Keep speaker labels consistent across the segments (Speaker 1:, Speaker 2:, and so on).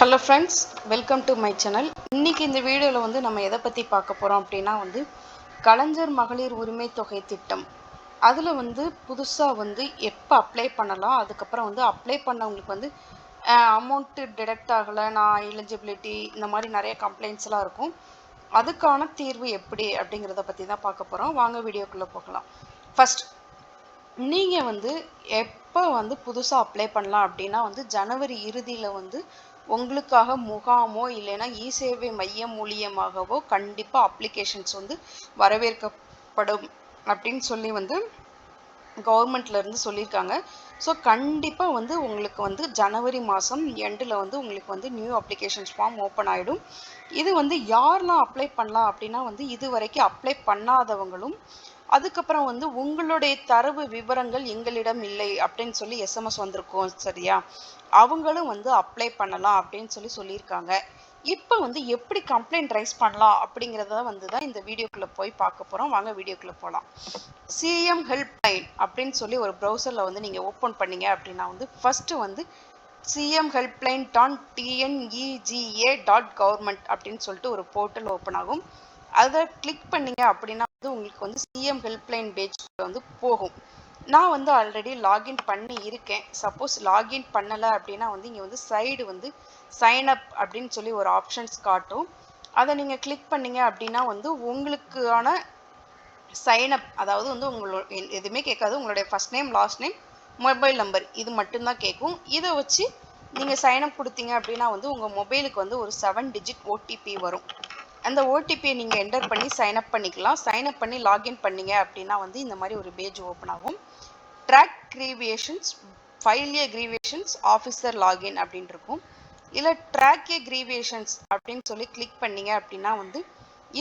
Speaker 1: Hello friends welcome to my channel இன்றைக்கி இந்த வீடியோவில் வந்து நம்ம எதை பற்றி பார்க்க போகிறோம் அப்படின்னா வந்து கலைஞர் மகளிர் உரிமை தொகை திட்டம். அதில் வந்து புதுசாக வந்து எப்போ அப்ளை பண்ணலாம் அதுக்கப்புறம் வந்து அப்ளை பண்ணவங்களுக்கு வந்து அமௌண்ட்டு டிடெக்ட் ஆகலை நான் எலிஜிபிலிட்டி இந்த மாதிரி நிறைய கம்ப்ளைண்ட்ஸ்லாம் இருக்கும். அதுக்கான தீர்வு எப்படி அப்படிங்கிறத பற்றி தான் பார்க்க போகிறோம் வாங்க வீடியோக்குள்ளே போகலாம். ஃபஸ்ட் நீங்கள் வந்து எப்போ வந்து புதுசாக அப்ளை பண்ணலாம் அப்படின்னா வந்து ஜனவரி இறுதியில் வந்து உங்களுக்காக முகாமோ இல்லைன்னா இ சேவை மையம் மூலியமாகவோ கண்டிப்பாக அப்ளிகேஷன்ஸ் வந்து வரவேற்கப்படும் அப்படின்னு சொல்லி வந்து கவர்மெண்ட்லேருந்து சொல்லியிருக்காங்க. ஸோ கண்டிப்பாக வந்து உங்களுக்கு வந்து ஜனவரி மாதம் எண்டில் வந்து உங்களுக்கு வந்து நியூ அப்ளிகேஷன்ஸ் ஃபார்ம் ஓப்பன் ஆகிடும் இது வந்து யாரெலாம் அப்ளை பண்ணலாம் அப்படின்னா வந்து இது வரைக்கும் அப்ளை பண்ணாதவங்களும் அதுக்கப்புறம் வந்து உங்களுடைய தரவு விவரங்கள் எங்களிடம் இல்லை அப்படின்னு சொல்லி எஸ்எம்எஸ் வந்திருக்கும் சரியா? அவங்களும் வந்து அப்ளை பண்ணலாம் அப்படின்னு சொல்லி சொல்லியிருக்காங்க. இப்போ வந்து எப்படி கம்ப்ளைண்ட் ரைஸ் பண்ணலாம் அப்படிங்கிறத வந்து தான் இந்த வீடியோக்குள்ளே போய் பார்க்க போகிறோம் வாங்க வீடியோக்குள்ளே போகலாம் சிஎம் ஹெல்ப் லைன் அப்படின்னு சொல்லி ஒரு ப்ரௌசரில் வந்து நீங்கள் ஓப்பன் பண்ணீங்க அப்படின்னா வந்து ஃபஸ்ட்டு வந்து CM helpline dot TNEGA dot government அப்படின்னு சொல்லிட்டு ஒரு போர்ட்டல் ஓப்பன் ஆகும். அதை கிளிக் பண்ணீங்க அப்படின்னா வந்து உங்களுக்கு வந்து சிஎம் ஹெல்ப்லைன் பேஜ் வந்து போகும். நான் வந்து ஆல்ரெடி லாகின் பண்ணி இருக்கேன். சப்போஸ் லாகின் பண்ணலை அப்படின்னா வந்து இங்கே வந்து சைடு வந்து சைன் அப் அப்படின்னு சொல்லி ஒரு ஆப்ஷன்ஸ் காட்டும். அதை நீங்கள் கிளிக் பண்ணீங்க அப்படின்னா வந்து உங்களுக்கான சைன் அப் அதாவது வந்து உங்களோட எதுவுமே கேட்காது. உங்களுடைய first name last name mobile number இது மட்டும்தான் கேட்கும். இதை வச்சு நீங்கள் சைன் அப் கொடுத்தீங்க அப்படின்னா வந்து உங்கள் மொபைலுக்கு வந்து ஒரு செவன் டிஜிட் ஓடிபி வரும். அந்த ஓடிபியை நீங்கள் என்டர் பண்ணி சைன் அப் பண்ணிக்கலாம். சைன் அப் பண்ணி லாகின் பண்ணீங்க அப்படின்னா வந்து இந்த மாதிரி ஒரு பேஜ் ஓப்பன் ஆகும். Track grievances file a grievances officer login அப்படின்னு இருக்கும். இல்லை ட்ராக் ஏ கிரீவியேஷன்ஸ் அப்படின்னு சொல்லி கிளிக் பண்ணீங்க அப்படின்னா வந்து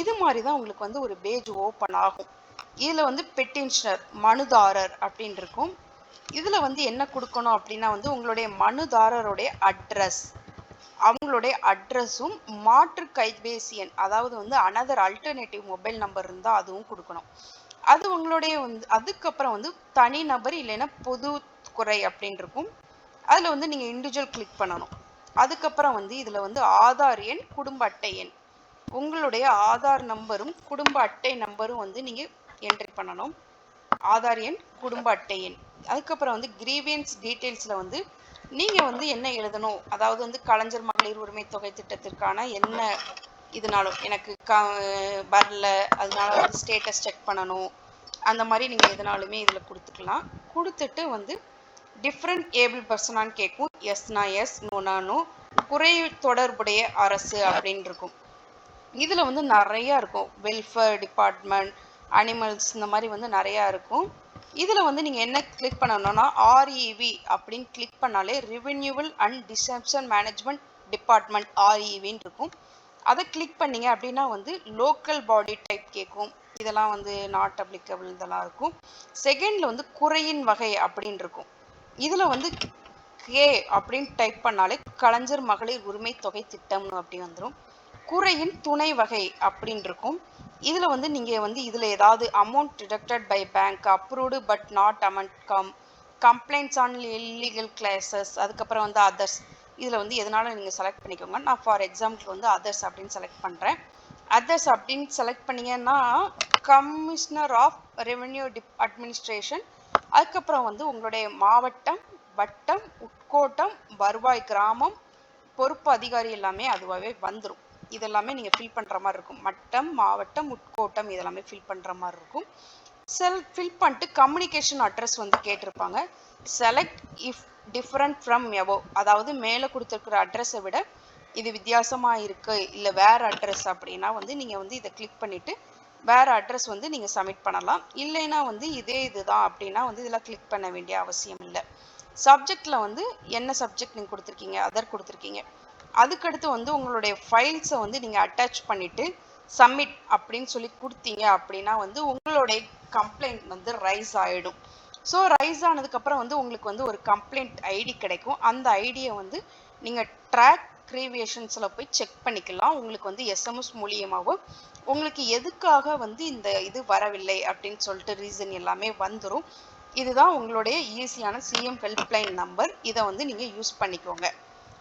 Speaker 1: இது மாதிரி தான் உங்களுக்கு வந்து ஒரு பேஜ் ஓப்பன் ஆகும். இதில் வந்து பெட்டின்ஷனர் மனுதாரர் அப்படின்னு இருக்கும். இதில் வந்து என்ன கொடுக்கணும் அப்படின்னா வந்து உங்களுடைய மனுதாரருடைய அட்ரஸ் அவங்களுடைய அட்ரஸும் மாற்று கைபேசி எண் அதாவது வந்து அனதர் அல்டர்னேட்டிவ் மொபைல் நம்பர் இருந்தால் அதுவும் கொடுக்கணும். அது உங்களுடைய வந்து அதுக்கப்புறம் வந்து தனி நபர் இல்லைன்னா பொது குறை அப்படின்னு இருக்கும். அதில் வந்து நீங்கள் இண்டிவிஜுவல் கிளிக் பண்ணணும். அதுக்கப்புறம் வந்து இதில் வந்து ஆதார் எண் குடும்ப அட்டை எண். உங்களுடைய ஆதார் நம்பரும் குடும்ப அட்டை நம்பரும் வந்து நீங்கள் என்ட்ரி பண்ணணும். ஆதார் எண் குடும்ப அட்டை எண். அதுக்கப்புறம் வந்து கிரீவியன்ஸ் டீட்டெயில்ஸில் வந்து நீங்கள் வந்து என்ன எழுதணும்? அதாவது வந்து கலைஞர் மகளிர் உரிமை தொகை திட்டத்திற்கான என்ன இதனாலும்? எனக்கு க வரல அதனால வந்து ஸ்டேட்டஸ் செக் பண்ணணும். அந்த மாதிரி நீங்கள் எதனாலுமே இதில் கொடுத்துக்கலாம். கொடுத்துட்டு வந்து டிஃப்ரெண்ட் ஏபிள் பர்சனான்னு கேட்கும். எஸ்னா எஸ் நோனா நோ குறை தொடர்புடைய அரசு அப்படின்னு இருக்கும். இதில் வந்து நிறையா இருக்கும். வெல்ஃபேர் டிபார்ட்மெண்ட் அனிமல்ஸ் இந்த மாதிரி வந்து நிறையா இருக்கும். இதில் வந்து நீங்கள் என்ன கிளிக் பண்ணணும்னா ஆர்இவி அப்படின்னு கிளிக் பண்ணாலே ரிவென்யூவல் அண்ட் டிசப்ஷன் மேனேஜ்மெண்ட் டிபார்ட்மெண்ட் ஆர்இவின்னு இருக்கும். அதை கிளிக் பண்ணீங்க அப்படின்னா வந்து லோக்கல் பாடி டைப் கேட்கும். இதெல்லாம் வந்து நாட் அப்ளிகபிள் இதெல்லாம் இருக்கும். செகண்டில் வந்து குறையின் வகை அப்படின்னு இருக்கும். இதில் வந்து கே அப்படின்னு டைப் பண்ணாலே கலைஞர் மகளிர் உரிமை தொகை திட்டம்னு அப்படி வந்துடும் குறையின் துணை வகை அப்படின்னு இருக்கும். இதில் வந்து நீங்கள் வந்து இதில் ஏதாவது amount deducted by bank approved but not amount come complaints on illegal classes அதுக்கப்புறம் வந்து அதர்ஸ் இதில் வந்து எதனால நீங்கள் செலக்ட் பண்ணிக்கோங்க. நான் ஃபார் எக்ஸாம்பிள் வந்து அதர்ஸ் அப்படின்னு செலக்ட் பண்ணுறேன் அதர்ஸ் அப்படின்னு செலக்ட் பண்ணீங்கன்னா commissioner of revenue dip administration அதுக்கப்புறம் வந்து உங்களுடைய மாவட்டம் வட்டம் உட்கோட்டம் வருவாய் கிராமம் பொறுப்பு அதிகாரி எல்லாமே அதுவாகவே வந்துடும் இதெல்லாமே நீங்கள் ஃபில் பண்ணுற மாதிரி இருக்கும். மட்டம் மாவட்டம் உட்கோட்டம் இதெல்லாமே ஃபில் பண்ணுற மாதிரி இருக்கும். செல் ஃபில் பண்ணிட்டு கம்யூனிகேஷன் அட்ரஸ் வந்து கேட்டிருப்பாங்க. செலக்ட் இஃப் டிஃப்ரெண்ட் ஃப்ரம் எவோ அதாவது மேலே கொடுத்துருக்குற அட்ரஸை விட இது வித்தியாசமாக இருக்குது இல்லை வேறு அட்ரஸ் அப்படின்னா வந்து நீங்கள் வந்து இதை கிளிக் பண்ணிவிட்டு வேறு அட்ரஸ் வந்து நீங்கள் சப்மிட் பண்ணலாம். இல்லைன்னா வந்து இதே இதுதான் அப்படின்னா வந்து இதெல்லாம் கிளிக் பண்ண வேண்டிய அவசியம் இல்லை. சப்ஜெக்டில் வந்து என்ன சப்ஜெக்ட் நீங்கள் கொடுத்துருக்கீங்க அதர் கொடுத்துருக்கீங்க. அதுக்கடுத்து வந்து உங்களுடைய ஃபைல்ஸை வந்து நீங்கள் அட்டாச் பண்ணிவிட்டு சப்மிட் அப்படின்னு சொல்லி கொடுத்தீங்க அப்படின்னா வந்து உங்களுடைய கம்ப்ளைண்ட் வந்து ரைஸ் ஆகிடும் ஸோ ரைஸ் ஆனதுக்கப்புறம் வந்து உங்களுக்கு வந்து ஒரு கம்ப்ளைண்ட் ஐடி கிடைக்கும். அந்த ஐடியை வந்து நீங்கள் ட்ராக் க்ரீவியேஷன்ஸில் போய் செக் பண்ணிக்கலாம். உங்களுக்கு வந்து எஸ்எம்எஸ் மூலியமாகவும் உங்களுக்கு எதுக்காக வந்து இந்த இது வரவில்லை அப்படின்னு சொல்லிட்டு ரீசன் எல்லாமே வந்துடும் இதுதான் உங்களுடைய ஈஸியான சிஎம் ஹெல்ப்லைன் நம்பர் இதை வந்து நீங்கள் யூஸ் பண்ணிக்கோங்க.